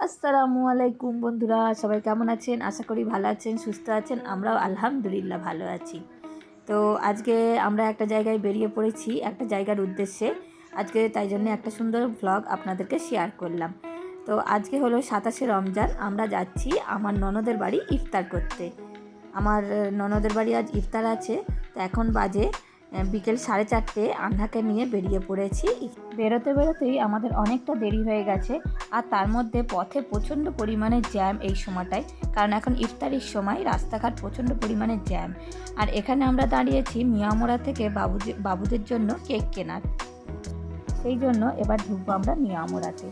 আসসালামু আলাইকুম বন্ধুরা, সবাই কেমন আছেন? আশা করি ভালো আছেন, সুস্থ আছেন, আমরাও আলহামদুলিল্লাহ ভালো আছি। তো আজকে আমরা একটা জায়গায় বেরিয়ে পড়েছি, একটা জায়গার উদ্দেশ্যে। আজকে তাই জন্য একটা সুন্দর ভ্লগ আপনাদেরকে শেয়ার করলাম। তো আজকে হলো সাতাশে রমজান, আমরা যাচ্ছি আমার ননদের বাড়ি ইফতার করতে। আমার ননদের বাড়ি আজ ইফতার আছে, তো এখন বাজে বিকেল সাড়ে চারটে, আন্ধাকে নিয়ে বেরিয়ে পড়েছি। বেরোতে বেরোতেই আমাদের অনেকটা দেরি হয়ে গেছে। আর তার মধ্যে পথে প্রচণ্ড পরিমাণে জ্যাম এই সময়টায়, কারণ এখন ইফতারির সময় রাস্তাঘাট প্রচণ্ড পরিমাণে জ্যাম। আর এখানে আমরা দাঁড়িয়েছি মিয়ামোড়া থেকে বাবুজি, বাবুদের জন্য কেক কেনার। সেই জন্য এবার ঢুকবো আমরা মিয়ামোড়াতে।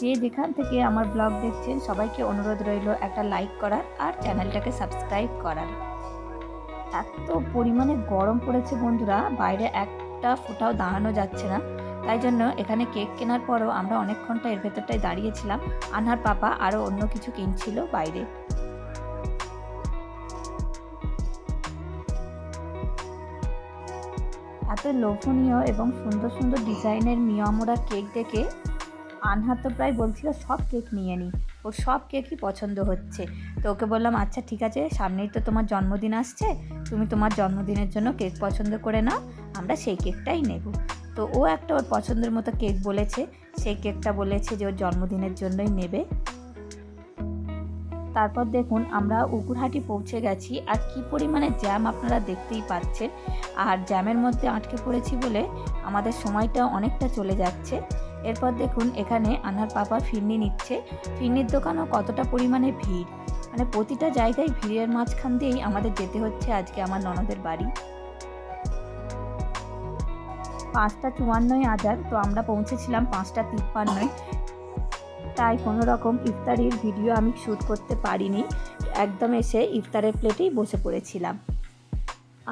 যে যেখান থেকে আমার ব্লগ দেখছেন, সবাইকে অনুরোধ রইল একটা লাইক করার আর চ্যানেলটাকে সাবস্ক্রাইব করার। এত পরিমাণে গরম পড়েছে বন্ধুরা, বাইরে একটা ফোঁটাও দাঁড়ানো যাচ্ছে না। তাই জন্য এখানে কেক কেনার পরও আমরা অনেকক্ষণটা এর ভেতরটায় দাঁড়িয়েছিলাম। আনহার পাপা আরও অন্য কিছু কিনছিল বাইরে। এত লোভনীয় এবং সুন্দর সুন্দর ডিজাইনের মিয়ামোড়া কেক দেখে আনহার তো প্রায় বলছিল, সব কেক নিয়ে নিই ওর সব কেকই পছন্দ হচ্ছে। তো ওকে বললাম আচ্ছা ঠিক আছে, সামনেই তো তোমার জন্মদিন আসছে। তুমি তোমার জন্মদিনের জন্য কেক পছন্দ করে নাও। আমরা সেই কেকটাই নেব। তো ও একটা ওর পছন্দের মতো কেক বলেছে। সেই কেকটা বলেছে যে ওর জন্মদিনের জন্যই নেবে। তারপর দেখুন, আমরা উকুরহাটি পৌঁছে গেছি। আর কি পরিমাণে জ্যাম আপনারা দেখতেই পাচ্ছেন। আর জ্যামের মধ্যে আটকে পড়েছি বলে আমাদের সময়টা অনেকটা চলে যাচ্ছে। এরপর দেখুন, এখানে আনার পাপা ফিরনি নিচ্ছে। ফিরনির দোকানও কতটা পরিমাণে ভিড়। মানে প্রতিটা জায়গায় ভিড়ের মাঝখান দিয়েই আমাদের যেতে হচ্ছে আজকে আমার ননদের বাড়ি। পাঁচটা চুয়ান্নয় আজার তো আমরা পৌঁছেছিলাম পাঁচটা তিপ্পান্নয়। তাই কোনো রকম ইফতারির ভিডিও আমি শ্যুট করতে পারিনি। একদম এসে ইফতারের প্লেটেই বসে পড়েছিলাম।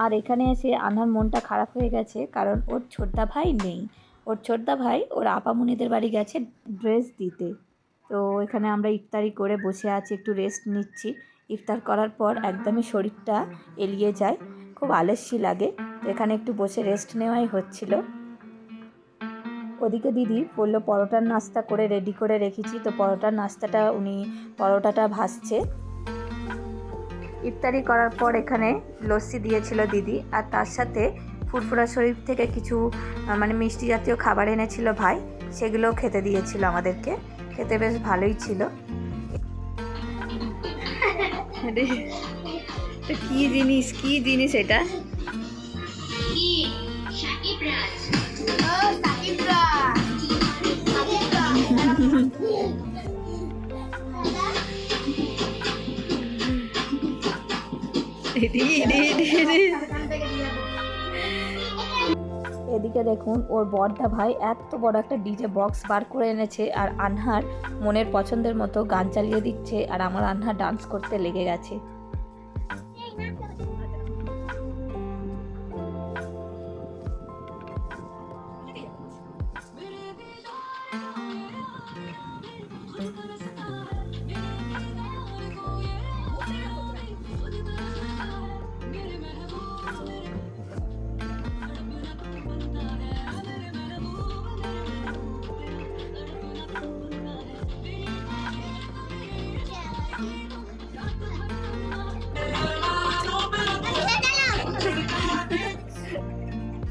আর এখানে এসে আনার মনটা খারাপ হয়ে গেছে, কারণ ওর ছোটদা ভাই নেই। ওর ছোটদা ভাই ওর আপামনিদের বাড়ি গেছে ড্রেস দিতে। তো এখানে আমরা ইফতারি করে বসে আছি, একটু রেস্ট নিচ্ছি। ইফতার করার পর একদমই শরীরটা এলিয়ে যায়। খুব আলস্যি লাগে। এখানে একটু বসে রেস্ট নেওয়াই হচ্ছিল। ওদিকে দিদি বলল, পরোটার নাস্তা করে রেডি করে রেখেছি। তো পরোটার নাস্তাটা উনি, পরোটাটা ভাসছে ইফতারি করার পর এখানে লস্যি দিয়েছিল দিদি। আর তার সাথে ফুরফুরা শরীফ থেকে কিছু মানে মিষ্টি জাতীয় খাবার এনেছিল ভাই। সেগুলো খেতে দিয়েছিল আমাদেরকে। খেতে বেশ ভালোই ছিল। কি জিনিস কি জিনিস এটা? এদিকে দেখুন, ওর বড়দা ভাই এত বড় একটা ডিজে বক্স বার করে এনেছে আর আনহার মনের পছন্দের মতো গান চালিয়ে দিচ্ছে আর আমার আনহা ডান্স করতে লেগে গেছে।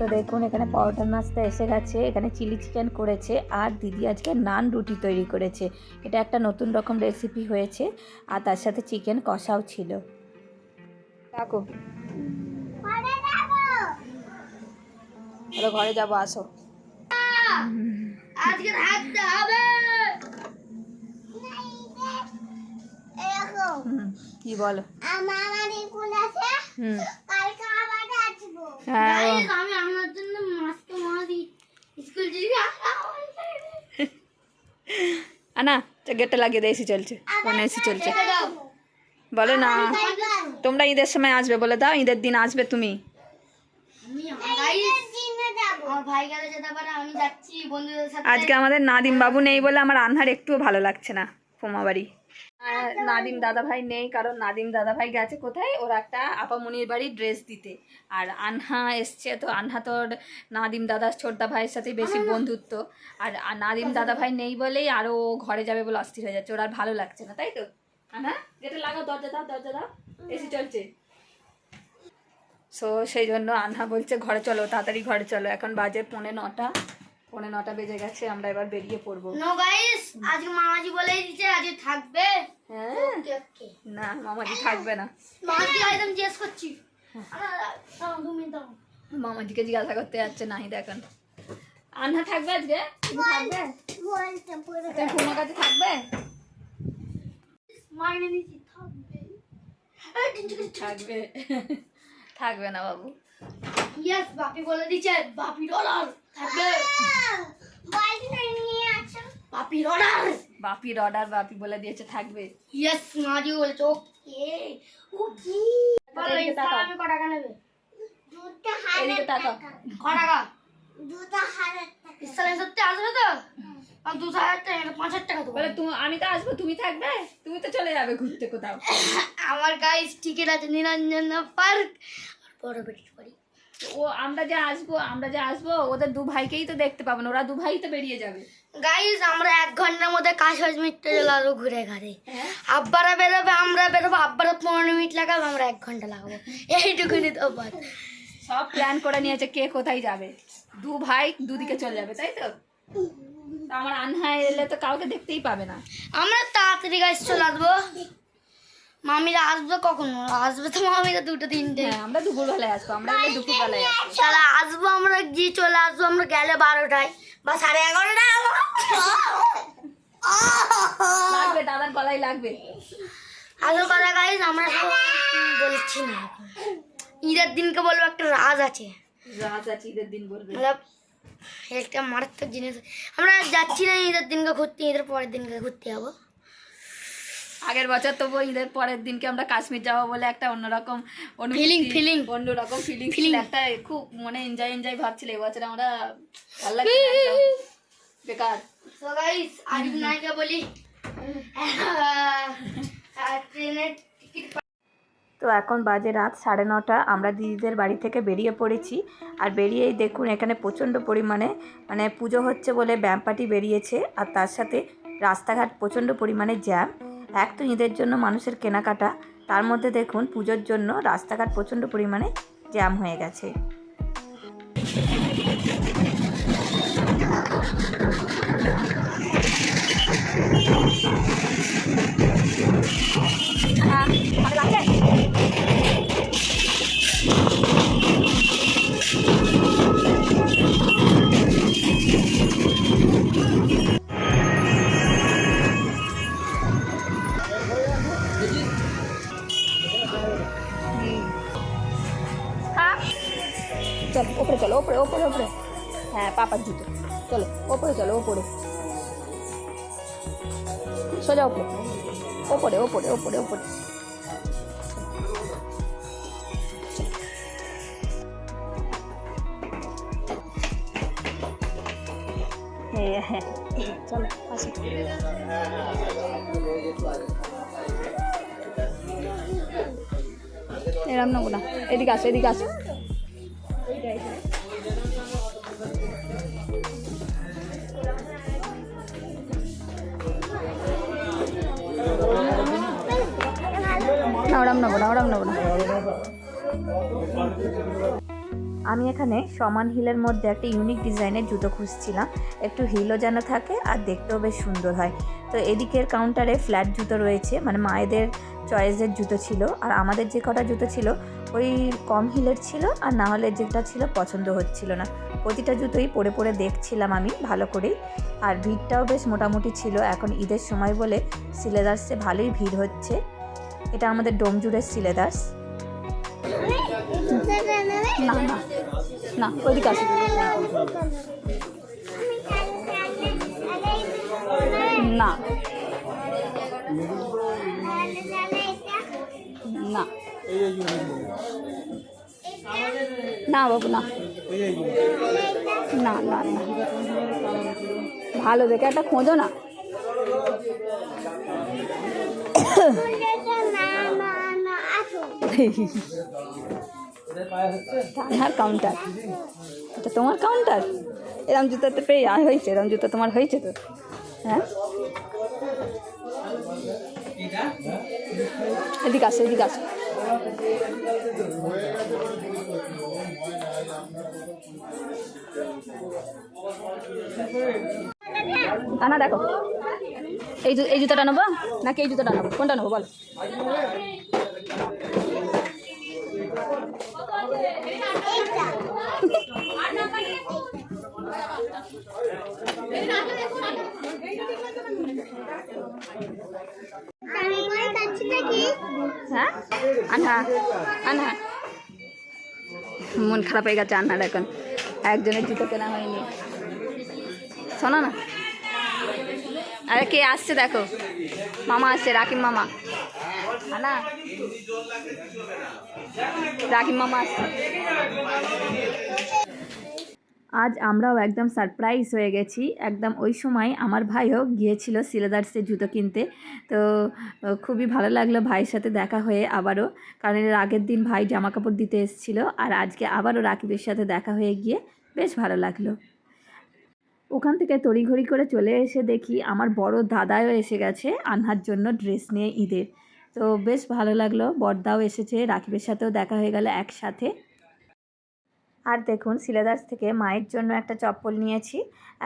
দেখুন এখানে পরোটার নাস্তা এসে গেছে। এখানে চিলি চিকেন করেছে আর দিদি আজকে নান রুটি তৈরি করেছে। এটা একটা নতুন রকম রেসিপি হয়েছে আর তার সাথে চিকেন কষাও ছিল। চলো ঘরে যাব আসো। আজকে থাকতে হবে। কি বলো? আমার হুম। হ্যাঁ আমি আমার জন্য মাস্ক মারি স্কুল আনা গেটটা লাগিয়ে দে এসি চলছে। ফোনে এসি চলছে। বলো না। তোমরা ঈদের সময় আসবে বলে দাও ঈদের দিন আসবে তুমি। আমি আমার ভাই গেলে যেতে পারে আমি যাচ্ছি বন্ধুদের সাথে। আজকে আমাদের নাদিম বাবু নেই বলে আমার আনহার একটুও ভালো লাগছে না ফোমা বাড়ি আর নাদিম দাদাভাই নেই কারণ নাদিম দাদাভাই গেছে কোথায়? ওর একটা আপামনির বাড়ি ড্রেস দিতে। আর আনহা এসছে তো আনহা তোর নাদিম দাদা ছোটদা ভাইয়ের সাথে বেশি বন্ধুত্ব। আর নাদিম দাদাভাই নেই বলেই আরও ঘরে যাবে বলে অস্থির হয়ে যাচ্ছে ওর আর ভালো লাগছে না তাই তো? আনহা যেটা লাগাও দরজা দাও দরজা দাও এসি চলছে। সো সেই জন্য আনহা বলছে ঘরে চলো তাড়াতাড়ি ঘরে চলো এখন বাজে পৌনে নটা। পৌনে নটা বেজে গেছে আমরা এবার বেরিয়ে পড়ব। নো গাইস আজকে মামাজি বলেই দিচ্ছে আজকে থাকবে। হ্যাঁ? না মামাজি থাকবে না। মামাজি একদম জিজ্ঞেস করছি। মামাজিকে জিজ্ঞাসা করতে যাচ্ছে নাহি দেখেন। আন্না থাকবে আজকে? থাকবে? তুমি তোমার কাছে থাকবে? মাইনে নিচ্ছি থাকবে। থাকবে না বাবু। ইয়েস বাপি বলে দিচ্ছে বাপি ডলার থাকবে। বাপি ডলার বাপির অর্ডার বাপি বলে দিয়েছে থাকবে। ইয়েস মাজি বলেছে ওকে বলো। আমি ক টাকা। টাকা। সত্যি আসবে তো? আর দু হাজার টাকা পাঁচ হাজার টাকা বলে তুমি আমি তো আসব তুমি থাকবে? তুমি তো চলে যাবে ঘুরতে কোথাও। আমার গাইস টিকিট আছে নিরঞ্জন পার্ক। বড় বেটির বাড়ি ও আমরা যে আসব আমরা যে আসব ওদের দু ভাইকেই তো দেখতে পাবো না ওরা দু ভাই তো বেরিয়ে যাবে। গাইস আমরা এক ঘণ্টার মধ্যে কাজ হজ মিটতে চলে আসব ঘুরে ঘাড়ে। হ্যাঁ। আব্বারা বেরোবে আমরা বেরোবো আব্বারা পনেরো মিনিট লাগাবো আমরা এক ঘণ্টা লাগাবো। এইটুকুনি তো বাদ সব প্ল্যান করে নিয়েছে কে কোথায় যাবে। দু ভাই দুদিকে চলে যাবে তাই তো? আমার আনহা এলে তো কাউকে দেখতেই পাবে না। আমরা তাড়াতাড়ি গাইস চলে আসব। মামিরা আসবে কখন? আসবে তো মামিরা দুটো তিনটে। হ্যাঁ আমরা দুপুরবেলায় আসব আমরা দুপুরবেলায় আসব। তাহলে আসব আমরা গিয়ে চলে আসব আমরা গেলে বারোটায়। বা সাড়ে এগারোটায় লাগবে দাদার গলায় লাগবে। আসল কথা গাইজ আমরা বলছি না ঈদের দিনকে বলব একটা রাজ আছে। রাজ আছে ঈদের দিন বলবে। একটা মারাত্মক জিনিস আমরা যাচ্ছি না ঈদের দিনকে ঘুরতে ঈদের পরের দিনকে ঘুরতে যাব। আগের বছর তবু ঈদের পরের দিনকে আমরা কাশ্মীর যাব বলে একটা অন্যরকম ফিলিং ফিলিং. অন্যরকম ফিলিং ফিলিং একটা খুব মনে এনজয় এনজয় ভাবছিল এবছর। আমরা ভালো লাগছে বেকার। তো গাইজ আরিফ নাইকে বলি ট্রেনের টিকিট তো এখন বাজে রাত সাড়ে নটা আমরা দিদিদের বাড়ি থেকে বেরিয়ে পড়েছি। আর বেরিয়েই দেখুন এখানে প্রচণ্ড পরিমাণে মানে পুজো হচ্ছে বলে ব্যায়ামপাটি বেরিয়েছে। আর তার সাথে রাস্তাঘাট প্রচণ্ড পরিমাণে জ্যাম এক তো ঈদের জন্য মানুষের কেনাকাটা, তার মধ্যে দেখুন পুজোর জন্য রাস্তাঘাট প্রচণ্ড পরিমাণে জ্যাম হয়ে গেছে। চলো, ওপরে চলো, ওপরে। সোজা ওপরে। ওপরে ওপরে ওপরে ওপরে। চলো, আসো। এরম না এদিকে আসো এদিকে আসো। না না। আমি এখানে সমান হিলের মধ্যে একটা ইউনিক ডিজাইনের জুতো খুঁজছিলাম। একটু হিলও যেন থাকে আর দেখতেও বেশ সুন্দর হয়। তো এদিকের কাউন্টারে ফ্ল্যাট জুতো রয়েছে মানে মায়েদের চয়েসের জুতো ছিল। আর আমাদের যে কটা জুতো ছিল, ওই কম হিলের ছিল আর না হলে যেটা ছিল পছন্দ হচ্ছিল না। প্রতিটা জুতোই পরে পরে দেখছিলাম আমি ভালো করেই। আর ভিড়টাও বেশ মোটামুটি ছিল। এখন ঈদের সময় বলে সিলেদার্সে ভালোই ভিড় হচ্ছে। এটা আমাদের ডোমজুড়ের সিলেদার্স। না না না না। না। না, বাবু, না। না না না। ভালো দেখে একটা খোঁজো না। আনহার কাউন্টার এটা তোমার কাউন্টার এরম জুতোতে পেয়ে আর হয়েছে, এরম জুতো তোমার হয়েছে তো। হ্যাঁ? এদিকে আসো এদিকে আসো। আনা দেখো। এই এই জুতোটা নেব? নাকি এই জুতোটা নেব? কোনটা নেব বলো। হ্যাঁ? আনহা মন খারাপ হয়ে গেছে আনহার এখন। একজনের জুতো কেনা হয়নি। শোনো না। আরে কে আসছে দেখো। মামা আসছে রাকিম মামা। রাকিম মামা আজ আমরাও একদম সারপ্রাইজ হয়ে গেছি। একদম ওই সময় আমার ভাইও গিয়েছিল সিলেদার্সে জুতো কিনতে। তো খুবই ভালো লাগল ভাইয়ের সাথে দেখা হয়ে আবারও। কারণ এর আগের দিন ভাই জামা কাপড় দিতে এসেছিল আর আজকে আবারও রাকিবের সাথে দেখা হয়ে গিয়ে বেশ ভালো লাগল। ওখান থেকে তড়িঘড়ি করে চলে এসে দেখি আমার বড় দাদাও এসে গেছে আনহার জন্য ড্রেস নিয়ে ঈদের। তো বেশ ভালো লাগল। বড়দাও এসেছে, রাকিবের সাথেও দেখা হয়ে গেল একসাথে। আর দেখুন সিলেদার্স থেকে মায়ের জন্য একটা চপ্পল নিয়েছি,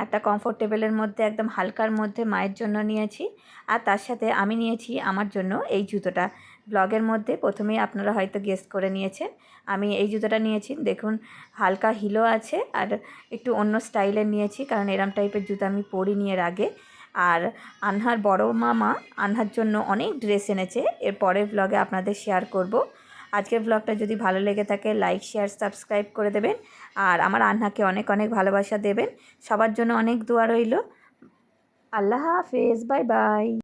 একটা কমফোর্টেবলের মধ্যে, একদম হালকার মধ্যে মায়ের জন্য নিয়েছি। আর তার সাথে আমি নিয়েছি আমার জন্য এই জুতোটা। ব্লগের মধ্যে প্রথমেই আপনারা হয়তো গেস্ট করে নিয়েছেন, আমি এই জুতোটা নিয়েছি। দেখুন, হালকা হিলও আছে আর একটু অন্য স্টাইলের নিয়েছি, কারণ এরম টাইপের জুতো আমি পরিনি এর আগে। আর আনহার বড় মামা আনহার জন্য অনেক ড্রেস এনেছে। এর পরের ব্লগে আপনাদের শেয়ার করব। আজকের ব্লগটা যদি ভালো লেগে থাকে লাইক শেয়ার সাবস্ক্রাইব করে দেবেন। আর আমার আন্নাকে অনেক অনেক ভালোবাসা দেবেন। সবার জন্য অনেক দোয়া রইল। আল্লাহ হাফেজ বাই বাই